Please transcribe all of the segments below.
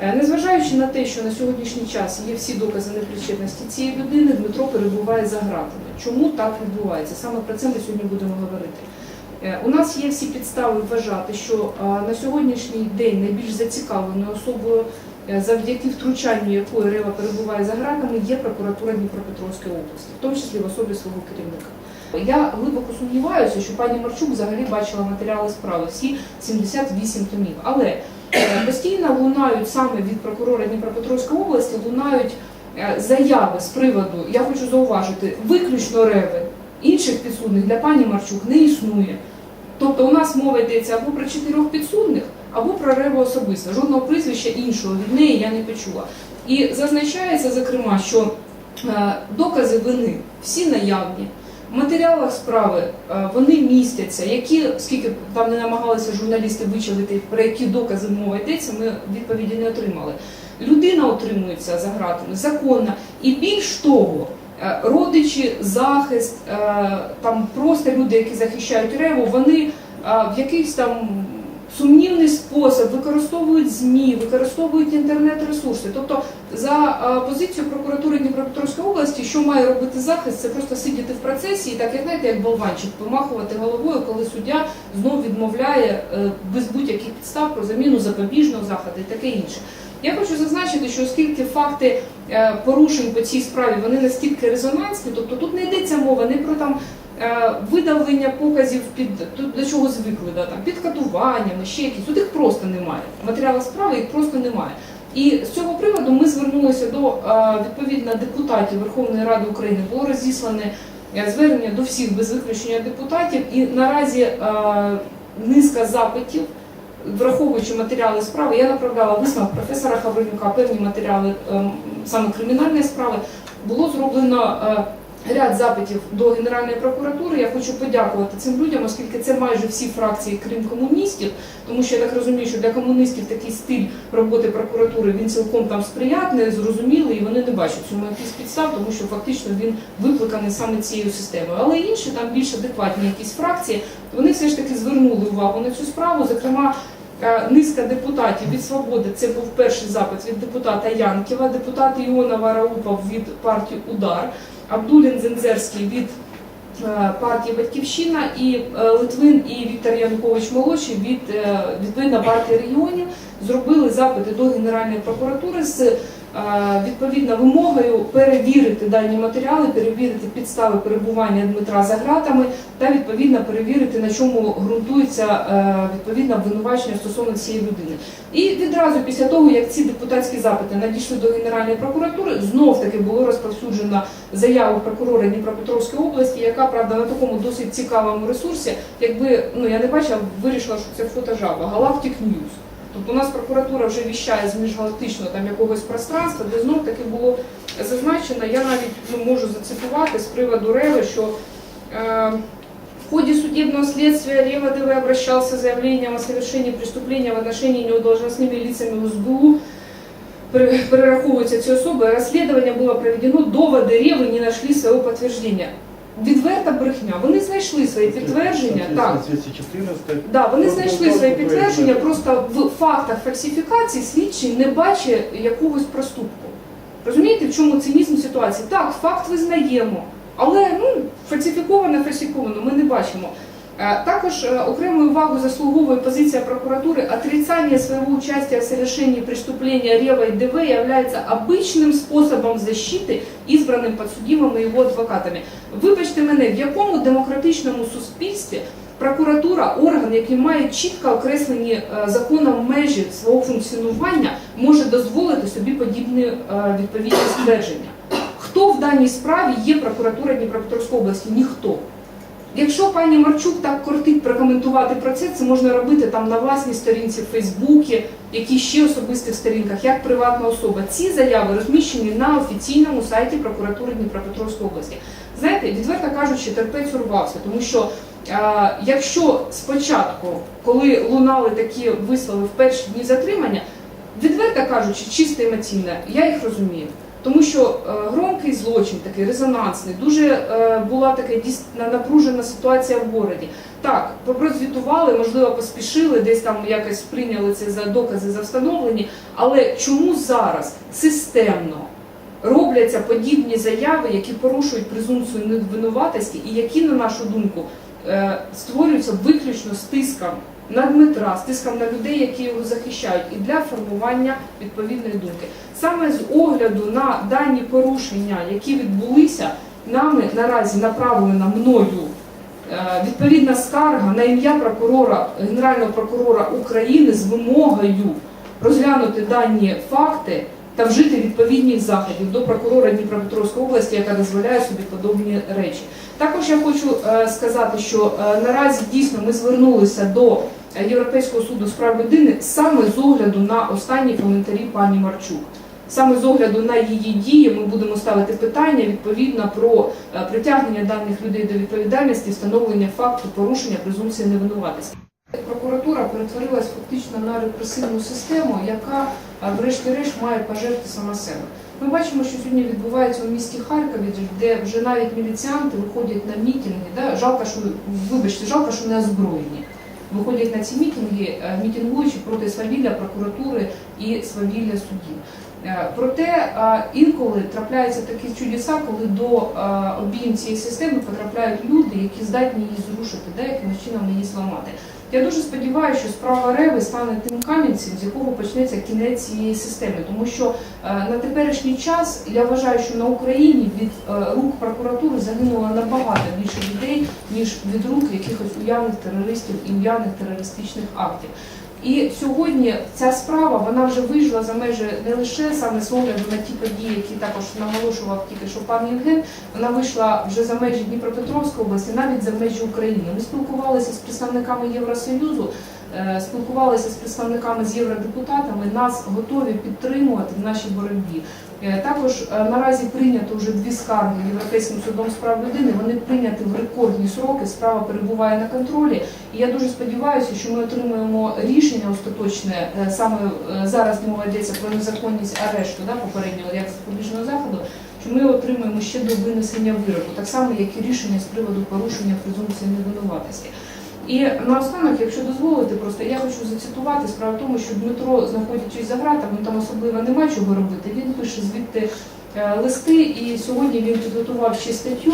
Е, Незважаючи на те, що на сьогоднішній час є всі докази непричетності цієї людини, Дмитро перебуває за ґратами. Чому так відбувається? Саме про це ми сьогодні будемо говорити. Е, У нас є всі підстави вважати, що е, на сьогоднішній день найбільш зацікавленою особою, завдяки втручанню якої Рева перебуває за ґратами, є прокуратура Дніпропетровської області, в тому числі в особі свого керівника. Я глибоко сумніваюся, що пані Марчук взагалі бачила матеріали справи, всі 78 томів. Але постійно лунають саме від прокурора Дніпропетровської області, лунають е, заяви з приводу, я хочу зауважити, виключно реви інших підсудних для пані Марчук не існує. Тобто у нас мова йдеться або про чотирьох підсудних, або про реву особисто. Жодного прізвища іншого від неї я не почула. І зазначається, зокрема, що е, докази вини всі наявні. Матеріалах справи е, вони містяться, які, скільки там не намагалися журналісти вичавити, про які докази мова йдеться, ми відповіді не отримали. Людина отримується за ґратами законно. І більш того, е, родичі, захист, е, там просто люди, які захищають реву, вони в якихось там сумнівний спосіб використовують ЗМІ, використовують інтернет-ресурси. Тобто, за позицією прокуратури Дніпропетровської області, що має робити захист, це просто сидіти в процесі і так, як знаєте, як болванчик, помахувати головою, коли суддя знов відмовляє е, без будь-яких підстав про заміну запобіжного заходу і таке інше. Я хочу зазначити, що оскільки факти е, порушень по цій справі вони настільки резонансні, тобто тут не йдеться мова не про там видавлення показів під до чого звикли, да, там під катуваннями, ще якісь. Тут їх просто немає. Матеріали справи їх просто немає. І з цього приводу ми звернулися до е, відповідно депутатів Верховної Ради України. Було розіслане е, звернення до всіх без виключення депутатів, і наразі е, низка запитів враховуючи матеріали справи, я направляла висновок професора Хаврилюка, певні матеріали ем, саме кримінальної справи. Було зроблено е, ряд запитів до Генеральної прокуратури. Я хочу подякувати цим людям, оскільки це майже всі фракції, крім комуністів, тому що я так розумію, що для комуністів такий стиль роботи прокуратури він цілком там сприятний, зрозумілий, і вони не бачать цьому якісь підстав, тому що фактично він викликаний саме цією системою. Але інші там більш адекватні якісь фракції, вони все ж таки звернули увагу на цю справу. Зокрема, е, низка депутатів від свободи. Це був перший запит від депутата Янківа, депутат Іонова Раупов від партії Удар, Абдулін Зензерський від е, партії Батьківщина і е, Литвин і Віктор Янукович молодший від е, відповідно партії регіонів зробили запити до Генеральної прокуратури з відповідно вимогою перевірити дані матеріали, перевірити підстави перебування Дмитра за ґратами та відповідно перевірити на чому ґрунтується е, відповідно обвинувачення стосовно цієї людини. І відразу після того, як ці депутатські запити надійшли до Генеральної прокуратури, знов таки було розповсюджено заяву прокурора Дніпропетровської області, яка правда на такому досить цікавому ресурсі, якби ну я не бачила, вирішила, що це фотожаба Galactic News. Тобто у нас прокуратура вже віщає з міжгалактичного там якогось пространства, де знов таки було зазначено, я навіть ну, можу зацитувати з приводу Реви, що е, в ходе судебного следствия Рева ДВ обращался с заявлением о совершении преступления в отношении неудолжностными лицами в СБУ. Пере- Перераховуються ці особи. Розслідування було проведено, доводи Реви не знайшли свого підтвердження. Відверта брехня. Вони знайшли свої підтвердження. Так, 214. Да, вони Ну, знайшли ну, свої так, підтвердження, так. просто в фактах фальсифікації слідчий не бачить якогось проступку. Розумієте, в чому цинізм ситуації? Так, факт визнаємо, але ну, фальсифіковано, фальсифіковано, ми не бачимо. Е, Також е, окремую увагу заслуговує позиція прокуратури. Отрицание своего участия в совершении преступления Рева и ДВ является обычным способом защиты, избранным подсудимым и його адвокатами. Вибачте мене, в якому демократичному суспільстві прокуратура, орган, який має чітко окреслені е, законом межі свого функціонування, може дозволити собі подібні е, відповідні ствердження. Хто в даній справі є прокуратура Дніпропетровської області? Ніхто. Якщо пані Марчук так кортить прокоментувати про це, це можна робити там на власній сторінці в Фейсбуці, які ще особистих сторінках, як приватна особа. Ці заяви розміщені на офіційному сайті прокуратури Дніпропетровської області. Знаєте, відверто кажучи, терпець урвався, тому що е, якщо спочатку, коли лунали такі вислови в перші дні затримання, відверто кажучи, чисто емоційно, я їх розумію. Тому що е, громкий злочин, такий резонансний, дуже е, була така дійсно напружена ситуація в городі. так, прозвітували, можливо, поспішили, десь там якось прийняли це за докази за встановлені. Але чому зараз системно робляться подібні заяви, які порушують презумпцію невинуватості і які, на нашу думку, е, створюються виключно з тиском на Дмитра, з тиском на людей, які його захищають, і для формування відповідної думки. Саме з огляду на дані порушення, які відбулися, нами наразі направлена мною е, відповідна скарга на ім'я прокурора, Генерального прокурора України з вимогою розглянути дані факти та вжити відповідних заходів до прокурора Дніпропетровської області, яка дозволяє собі подобні речі. Також я хочу е, сказати, що е, наразі дійсно ми звернулися до Європейського суду з прав людини саме з огляду на останні коментарі пані Марчук. Саме з огляду на її дії ми будемо ставити питання відповідно про е, притягнення даних людей до відповідальності, встановлення факту порушення презумпції невинуватості. Прокуратура перетворилась фактично на репресивну систему, яка е, врешті-решт має пожерти сама себе. Ми бачимо, що сьогодні відбувається у місті Харкові, де вже навіть міліціянти виходять на мітинги. Да? Жалко, що вибачте, жалко, що не озброєні. Виходять на ці мітинги, е, мітингуючи проти свавілля прокуратури і свавілля судів. Е, Проте інколи трапляються такі чудеса, коли до обійм цієї системи потрапляють люди, які здатні її зрушити, да, якимось чином її зламати. Я дуже сподіваюся, що справа Реви стане тим камінцем, з якого почнеться кінець цієї системи, тому що е, на теперішній час я вважаю, що на Україні від е, рук прокуратури загинуло набагато більше людей, ніж від рук якихось уявних терористів і уявних терористичних актів. І сьогодні ця справа вона вже вийшла за межі не лише саме з огляду на ті події, які також наголошував тільки що пан Євген, вона вийшла вже за межі Дніпропетровської області, навіть за межі України. Ми спілкувалися з представниками Євросоюзу, е, спілкувалися з представниками з євродепутатами. Нас готові підтримувати в нашій боротьбі. Е, Також е, наразі прийнято вже дві скарги Європейським судом з прав людини. Вони прийняті в рекордні сроки. Справа перебуває на контролі. І я дуже сподіваюся, що ми отримаємо рішення остаточне е, саме зараз мова йдеться про незаконність арешту да, попереднього як запобіжного заходу. Що ми отримаємо ще до винесення вироку, так само як і рішення з приводу порушення презумпції невинуватості. І наостанок, якщо дозволите, просто я хочу зацитувати справа в тому, що Дмитро, знаходячись за ґратами, там особливо нема чого робити. Він пише звідти е, листи, і сьогодні він підготував ще статтю.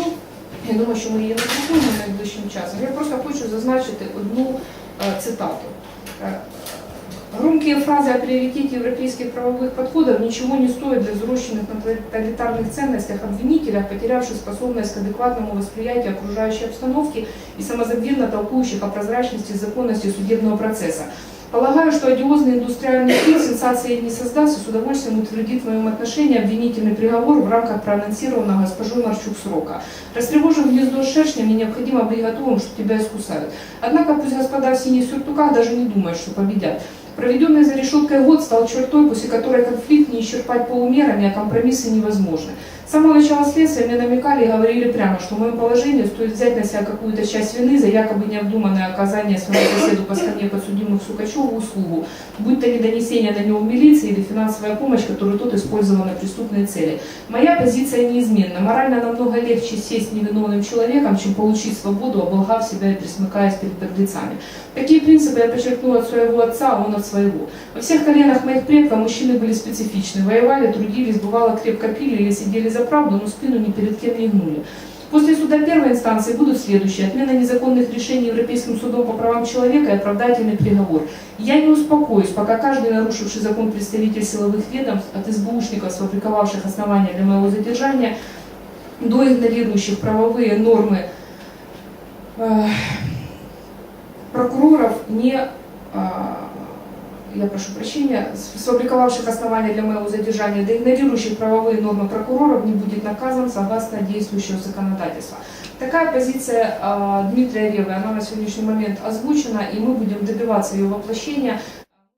Я думаю, що ми її розрахуємо найближчим часом. Я просто хочу зазначити одну е, цитату. Громкие фразы о приоритете европейских правовых подходов ничего не стоят для взросшенных на тоталитарных ценностях обвинителя, потерявших способность к адекватному восприятию окружающей обстановки и самозабвенно толкующих о прозрачности и законности судебного процесса. Полагаю, что одиозный индустриальный фильм сенсации не создаст и с удовольствием утвердит в моем отношении обвинительный приговор в рамках проанонсированного госпожой Марчук срока. Растревожив гнездо шершня, мне необходимо быть готовым, что тебя искусают. Однако пусть господа в синих сюртуках даже не думают, что победят. Проведенный за решеткой год стал чертой, после которой конфликт не исчерпать полумерами, а компромиссы невозможны. С самого начала следствия мне намекали и говорили прямо, что в моем положении стоит взять на себя какую-то часть вины за якобы необдуманное оказание своему соседу по скамье подсудимых Сукачеву услугу, будь то недонесение до него в милиции или финансовая помощь, которую тот использовал на преступные цели. Моя позиция неизменна. Морально намного легче сесть невиновным человеком, чем получить свободу, оболгав себя и присмыкаясь перед беглецами. Такие принципы я подчеркнула от своего отца, а он от своего. Во всех коленах моих предков мужчины были специфичны. Воевали, трудились, бывало крепко пили или сидели за правду, но спину ни перед кем не гнули. После суда первой инстанции будут следующие. Отмена незаконных решений Европейским судом по правам человека и оправдательный приговор. Я не успокоюсь, пока каждый нарушивший закон представитель силовых ведомств, от СБУшников, сфабриковавших основания для моего задержания, до игнорирующих правовые нормы э, прокуроров, не, а, я прошу прощения, сфабриковавших основания для моего задержания, да игнорирующих правовые нормы прокуроров, не будет наказан согласно действующего законодательства. Такая позиция а, Дмитрия Ревы, она на сегодняшний момент озвучена, и мы будем добиваться ее воплощения.